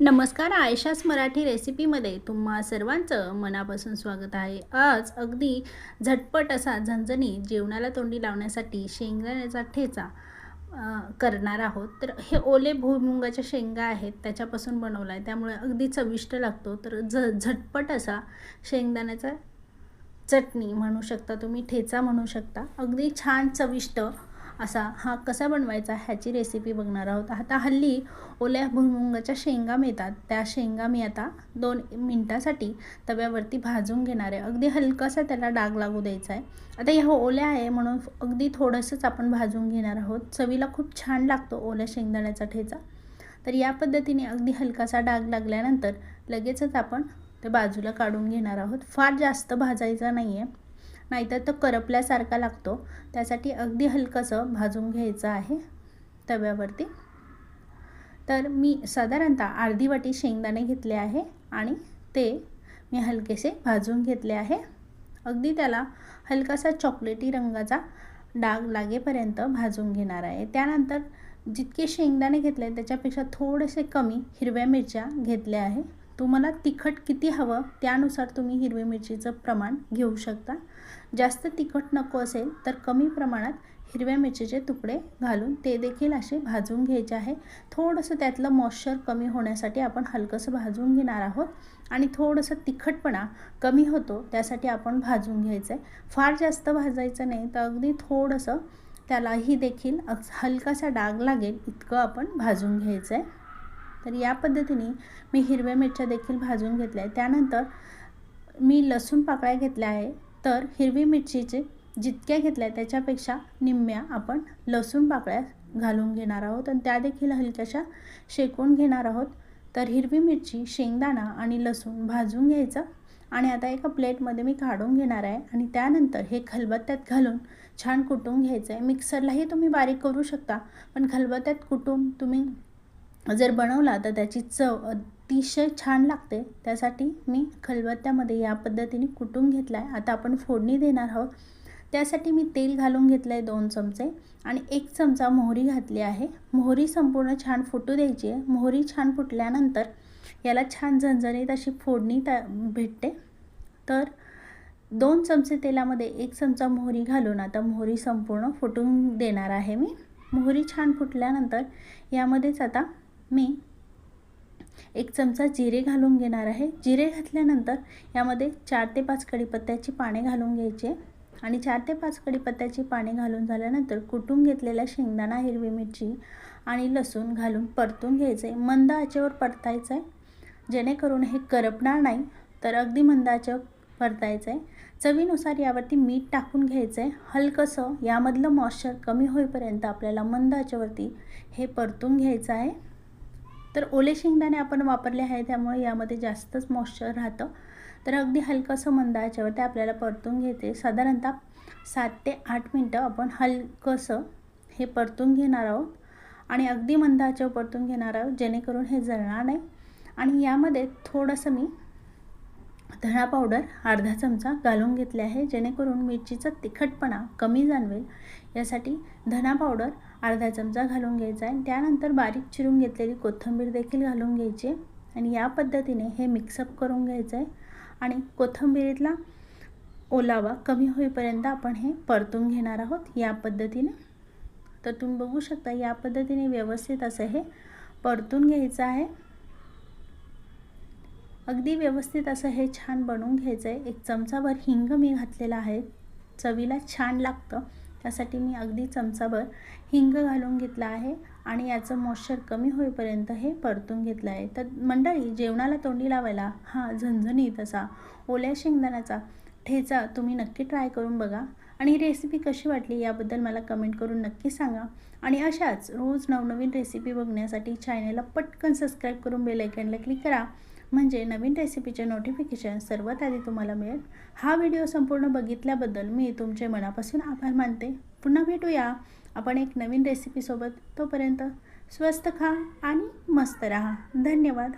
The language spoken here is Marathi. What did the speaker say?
नमस्कार आयशास मराठी रेसिपीमध्ये तुम्हा सर्वांचं मनापासून स्वागत आहे. आज अगदी झटपट असा झणझणी जेवणाला तोंडी लावण्यासाठी शेंगदाण्याचा ठेचा करणार आहोत. तर हे ओले भुईमुगाच्या शेंगा आहेत त्याच्यापासून बनवला आहे त्यामुळे अगदी चविष्ट लागतो. तर झ झटपट असा शेंगदाण्याचा चटणी म्हणू शकता तुम्ही ठेचा म्हणू शकता. अगदी छान चविष्ट असा हा कसा बनवायचा ह्याची रेसिपी बघणार आहोत. आता हल्ली ओल्या भुईमुगाच्या शेंगा मिळतात. त्या शेंगा मी आता दोन मिनटासाठी तव्यावरती भाजून घेणार आहे. अगदी हलकासा त्याला डाग लागू द्यायचा आहे. आता ह्या ओल्या आहे म्हणून अगदी थोडंसंच आपण भाजून घेणार आहोत. चवीला खूप छान लागतो ओल्या शेंगदाण्याचा ठेचा. तर या पद्धतीने अगदी हलकासा डाग लागल्यानंतर लगेचच आपण ते बाजूला काढून घेणार आहोत. फार जास्त भाजायचा नाही आहे नाहीतर तो करपल्यासारखा लागतो. त्यासाठी अगदी हलकंसं भाजून घ्यायचं आहे तव्यावरती. तर मी साधारणतः अर्धी वाटी शेंगदाणे घेतले आहे आणि ते मी हलकेसे भाजून घेतले आहे. अगदी त्याला हलकासा चॉकलेटी रंगाचा डाग लागेपर्यंत भाजून घेणार आहे. त्यानंतर जितके शेंगदाणे घेतले त्याच्यापेक्षा थोडेसे कमी हिरव्या मिरच्या घेतल्या आहे. तुम्हाला तिखट किती हवं त्यानुसार तुम्ही हिरवी मिरचीचं प्रमाण घेऊ शकता. जास्त तिखट नको असेल तर कमी प्रमाणात हिरव्या मिरचीचे तुकडे घालून ते देखील असे भाजून घ्यायचे आहे. थोडंसं त्यातलं मॉइश्चर कमी होण्यासाठी आपण हलकंसं भाजून घेणार आहोत आणि थोडंसं तिखटपणा कमी होतो त्यासाठी आपण भाजून घ्यायचं आहे फार जास्त भाजायचं नाही तर अगदी थोडंसं त्यालाही देखील हलकासा डाग लागेल इतकं आपण भाजून घ्यायचं आहे तर या पद्धतीने मी हिरव्या मिरच्या देखील भाजून घेतल्या आहे त्यानंतर मी लसूण पाकळ्या घेतल्या आहे. तर हिरवी मिरचीचे जितक्या घेतल्या त्याच्यापेक्षा निम्म्या आपण लसूण पाकळ्या घालून घेणार आहोत आणि त्या देखील हलक्याशा शेकून घेणार आहोत. तर हिरवी मिरची शेंगदाणा आणि लसूण भाजून घ्यायचं आणि आता एका प्लेटमध्ये मी काढून घेणार आहे आणि त्यानंतर हे खलबत्त्यात घालून छान कुटून घ्यायचं आहे. मिक्सरलाही तुम्ही बारीक करू शकता पण खलबत्त्यात कुटून तुम्ही जर बनवला तर त्याची चव अतिशय छान लागते. त्यासाठी मी खलबत्त्यामध्ये या पद्धतीने कुटून घेतला आहे आता आपण फोडणी देणार आहोत. त्यासाठी मी तेल घालून घेतलं आहे दोन चमचे आणि एक चमचा मोहरी घातली आहे. मोहरी संपूर्ण छान फुटू द्यायची आहे. मोहरी छान फुटल्यानंतर याला छान झणझणीत अशी फोडणी त्या भेटते. तर दोन चमचे तेलामध्ये एक चमचा मोहरी घालून आता मोहरी संपूर्ण फुटून देणार आहे मी. मोहरी छान फुटल्यानंतर यामध्येच आता मी एक चमचा जिरे घालून घेणार आहे. जिरे घातल्यानंतर यामध्ये चार ते पाच कढीपत्त्याची पाने घालून घ्यायचे. आणि चार ते पाच कढीपत्त्याची पाने घालून झाल्यानंतर कुटून घेतलेल्या शेंगदाणा हिरवी मिरची आणि लसूण घालून परतून घ्यायचं. आहे मंद आचेवर परतायचं आहे जेणेकरून हे करपणार नाही तर अगदी मंद आचेवर परतायचं आहे चवीनुसार यावरती मीठ टाकून घ्यायचं आहे हलकंसं यामधलं मॉइश्चर कमी होईपर्यंत आपल्याला मंद आचेवरती हे परतून घ्यायचं आहे. तर ओले शेंगदाणे आपण वापरले आहे त्यामुळे यामध्ये जास्तच मॉइश्चर राहतं. तर अगदी हलकंसं मंद ते आपल्याला परतून घेते. साधारणतः सात ते आठ मिनटं आपण हलकंसं हे परतून घेणार आहोत. आणि अगदी मंद आचेवर परतून घेणार आहोत जेणेकरून हे जळणार नाही. आणि यामध्ये थोडंसं मी धणा पावडर अर्धा चमचा घालून घेतले आहे. जेणेकरून मिरचीचा तिखटपणा कमी जाणवेल. यासाठी धना पावडर अर्धा चमचा घालून घ्यायचा आहे. त्यानंतर बारीक चिरून घेतलेली कोथिंबीर देखील घालून घ्यायची आणि या पद्धतीने हे मिक्सअप करून घ्यायचं आहे. आणि कोथिंबीरीतला ओलावा कमी होईपर्यंत आपण हे परतून घेणार आहोत या पद्धतीने. तर तुम्ही बघू शकता या पद्धतीने व्यवस्थित असं हे परतून घ्यायचं आहे. अगदी व्यवस्थित असं हे छान बनवून घ्यायचं आहे एक चमचाभर हिंग मी घातलेला आहे. चवीला छान लागतं. त्यासाठी मी अगदी चमचाभर हिंग घालून घेतला आहे आणि याचं मॉइश्चर कमी होईपर्यंत हे परतून घेतलं आहे. तर मंडळी जेवणाला तोंडी लावायला हा झणझणीत असा ओल्या शेंगदाण्याचा ठेचा तुम्ही नक्की ट्राय करून बघा. आणि ही रेसिपी कशी वाटली याबद्दल मला कमेंट करून नक्की सांगा. आणि अशाच रोज नवनवीन रेसिपी बघण्यासाठी चॅनलला पटकन सबस्क्राईब करून बेलायकनला क्लिक करा. म्हणजे नवीन रेसिपीचे नोटिफिकेशन सर्वात आधी तुम्हाला मिळेल. हा व्हिडिओ संपूर्ण बघितल्याबद्दल मी तुमचे मनापासून आभार मानते. पुन्हा भेटूया. आपण एक नवीन रेसिपीसोबत तोपर्यंत स्वस्त खा आणि मस्त राहा. धन्यवाद.